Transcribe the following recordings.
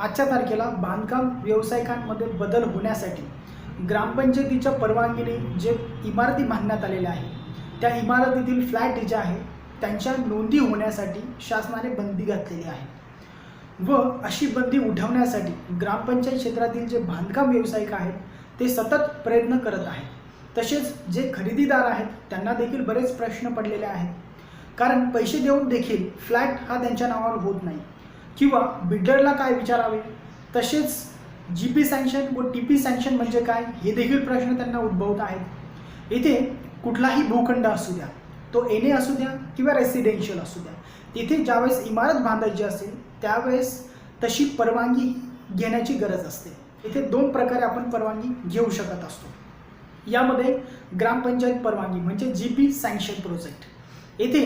आजच्या तारखेला बांधकाम व्यावसायिकांमध्ये बदल होण्यासाठी ग्रामपंचायतीच्या परवानगीने जे इमारती बांधण्यात आलेल्या आहेत त्या इमारतीतील फ्लॅट जे आहे त्यांच्या नोंदी होण्यासाठी शासनाने बंदी घातलेली आहे. व अशी बंदी उठवण्यासाठी ग्रामपंचायत क्षेत्रातील जे बांधकाम व्यावसायिक आहेत ते सतत प्रयत्न करत आहेत. तसेच जे खरेदीदार आहेत त्यांना देखील बरेच प्रश्न पडलेले आहेत. कारण पैसे देऊन देखील फ्लॅट हा त्यांच्या नावावर होत नाही. किंवा बिल्डरला काय विचारावे? तसेच जी पी सँक्शन व टी पी सँक्शन म्हणजे काय? हे देखील प्रश्न त्यांना उद्भवत आहेत. इथे कुठलाही भूखंड असू द्या तो एने असू द्या किंवा रेसिडेन्शियल असू द्या तिथे ज्यावेळेस इमारत बांधायची असेल त्यावेळेस तशी परवानगी घेण्याची गरज असते. इथे दोन प्रकारे आपण परवानगी घेऊ शकत असतो. यामध्ये ग्रामपंचायत परवानगी म्हणजे जी पी सँक्शन प्रोजेक्ट येथे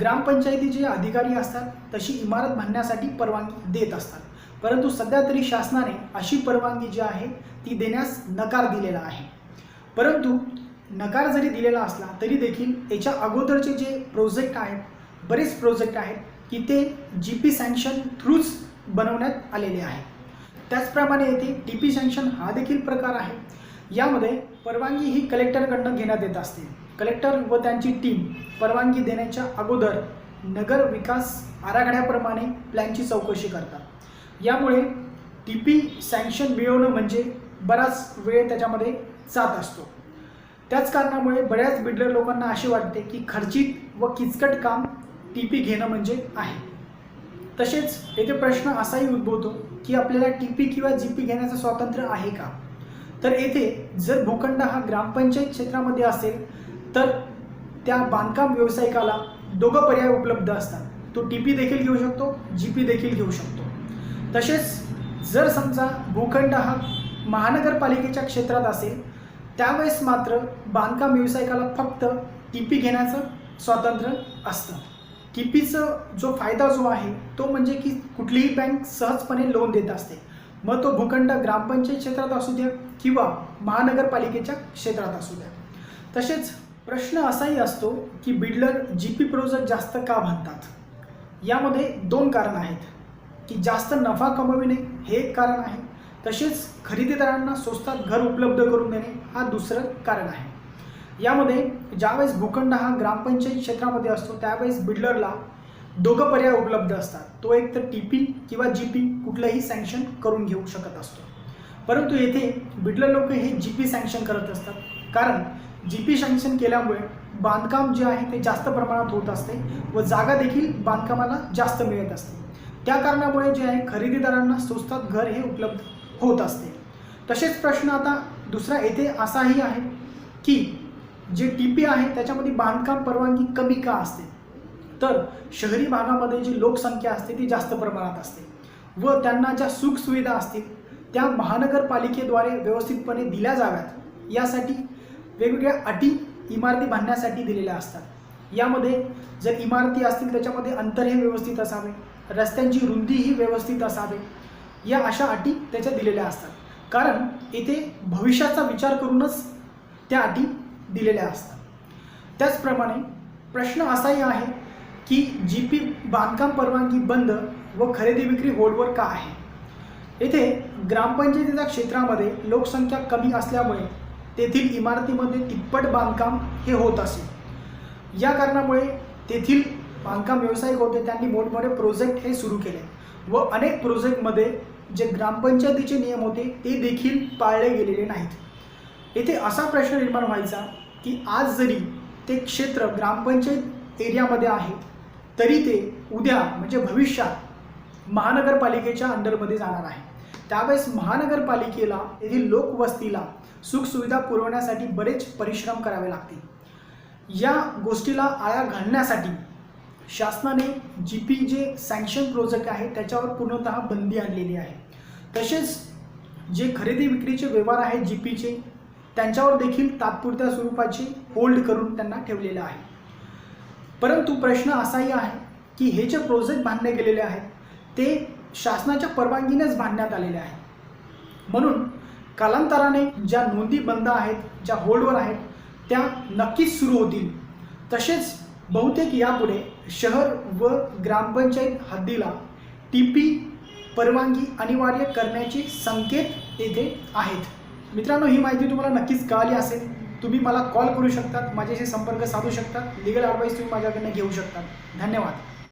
ग्रामपंचायतीचे अधिकारी असतात तशी इमारत बांधण्यासाठी परवानगी देत असतात. परंतु सध्या तरी शासनाने अशी परवानगी जी आहे ती देण्यास नकार दिलेला आहे. परंतु नकार जरी दिलेला असला तरी देखील याच्या अगोदरचे जे प्रोजेक्ट आहेत बरेच प्रोजेक्ट आहेत की ते जी पी सँक्शन थ्रूच बनवण्यात आलेले आहे. त्याचप्रमाणे येथे टी पी सँक्शन हा देखील प्रकार आहे. यामध्ये परवानगी ही कलेक्टरकडनं घेण्यात येत असते. कलेक्टर व त्यांची टीम परवानगी देण्याच्या अगोदर नगर विकास आराखड्याप्रमाणे प्लॅनची चौकशी करतात. यामुळे टी पी सँक्शन मिळवणं म्हणजे बराच वेळ त्याच्यामध्ये जात असतो. त्याच कारणामुळे बऱ्याच बिल्डर लोकांना असे वाटते की खर्चिक व किचकट काम टी पी घेणं म्हणजे आहे. तसेच येथे प्रश्न असाही उद्भवतो की आपल्याला टी पी किंवा जी पी घेण्याचं स्वातंत्र्य आहे का? तर येथे जर भूखंड हा ग्रामपंचायत क्षेत्रामध्ये असेल तर त्या बांधकाम व्यावसायिकाला दोघं पर्याय उपलब्ध असतात. तो टी पी देखील घेऊ शकतो जी पी देखील घेऊ शकतो. तसेच जर समजा भूखंड हा महानगरपालिकेच्या क्षेत्रात असेल त्यावेळेस मात्र बांधकाम व्यावसायिकाला फक्त टी पी घेण्याचं स्वातंत्र्य असतं. टी पीचं जो फायदा जो आहे तो म्हणजे की कुठलीही बँक सहजपणे लोन देत असते. मग तो भूखंड ग्रामपंचायत क्षेत्रात असू द्या किंवा महानगरपालिकेच्या क्षेत्रात असू द्या. तसेच प्रश्न असाही असतो की बिल्डर जी पी प्रोजर जास्त का म्हणतात? यामध्ये दोन कारण आहेत. की जास्त नफा कमविणे हे एक कारण आहे. तसेच खरेदीदारांना स्वस्तात घर उपलब्ध करून देणे हा दुसरं कारण आहे. यामध्ये ज्यावेळेस भूखंड हा ग्रामपंचायत क्षेत्रामध्ये असतो त्यावेळेस बिल्डरला दोघं पर्याय उपलब्ध असतात. तो एक तर टी पी किंवा जी पी कुठलंही सँक्शन करून घेऊ शकत असतो. परंतु येथे बिल्डर लोक हे जी पी सँक्शन करत असतात. कारण जी पी सँक्शन केल्यामुळे बांधकाम जे आहे ते जास्त प्रमाणात होत असते व जागा देखील बांधकामाला जास्त मिळत असते. त्या कारणामुळे जे आहे खरेदीदारांना स्वस्तात घर हे उपलब्ध होत असते. तसेच प्रश्न आता दुसरा येथे असाही आहे की जे टी पी आहे त्याच्यामध्ये बांधकाम परवानगी कमी का असते? तर शहरी भागामध्ये जी लोकसंख्या असते ती जास्त प्रमाणात असते व त्यांना ज्या सुखसुविधा असतील त्या महानगरपालिकेद्वारे व्यवस्थितपणे दिल्या जाव्यात. यासाठी वेगवेगळ्या अटी इमारती बांधण्यासाठी दिलेल्या असतात. यामध्ये जर इमारती असतील त्याच्यामध्ये अंतर हे व्यवस्थित असावे रस्त्यांची रुंदीही व्यवस्थित असावे या अशा अटी त्याच्या दिलेल्या असतात. कारण इथे भविष्याचा विचार करूनच त्या अटी दिलेल्या असतात. त्याचप्रमाणे प्रश्न असाही आहे की जी पी बांधकाम परवानगी बंद व खरेदी विक्री होल्डवर का आहे? येथे ग्रामपंचायतीच्या क्षेत्रामध्ये लोकसंख्या कमी असल्यामुळे तेथील इमारतीमध्ये तिप्पट बांधकाम हे होत असे. या कारणामुळे तेथील बांधकाम व्यावसायिक होते. त्यांनी मोठमोठे प्रोजेक्ट हे सुरू केले व अनेक प्रोजेक्टमध्ये जे ग्रामपंचायतीचे नियम होते ते देखील पाळले गेलेले नाहीत. येथे असा प्रश्न निर्माण व्हायचा की आज जरी ते क्षेत्र ग्रामपंचायत एरियामध्ये आहे तरी ते उद्या म्हणजे भविष्यात महानगरपालिकेच्या अंडरमध्ये जाणार आहे. त्यावेळेस महानगरपालिकेला येथील लोकवस्तीला सुखसुविधा पुरवण्यासाठी बरेच परिश्रम करावे लागतील. या गोष्टीला आळा घालण्यासाठी शासनाने G P J sanction project आहे त्याच्यावर पूर्णतः बंदी आणलेली आहे. तसेच जे खरेदी विक्रीचे व्यवहार आहेत जी पीचे त्यांच्यावर देखील तात्पुरत्या स्वरूपाची होल्ड करून त्यांना ठेवलेलं आहे. परंतु प्रश्न असाही आहे की हे जे प्रोजेक्ट बांधले गेलेले आहेत ते शासनाच्या परवानगीनेच बांधण्यात आलेल्या आहेत म्हणून कालांतराने ज्या नोंदी बंद आहेत ज्या होल्डवर आहेत त्या नक्कीच सुरू होतील. तसेच बहुतेक यापुढे शहर व ग्रामपंचायत हद्दीला टी पी परवानगी अनिवार्य करण्याचे संकेत येथे आहेत. मित्रांनो ही माहिती तुम्हाला नक्कीच कळाली असेल. तुम्ही मला कॉल करू शकतात माझ्याशी संपर्क साधू शकतात लिगल ॲडवाईस तुम्ही माझ्याकडनं घेऊ शकता. धन्यवाद.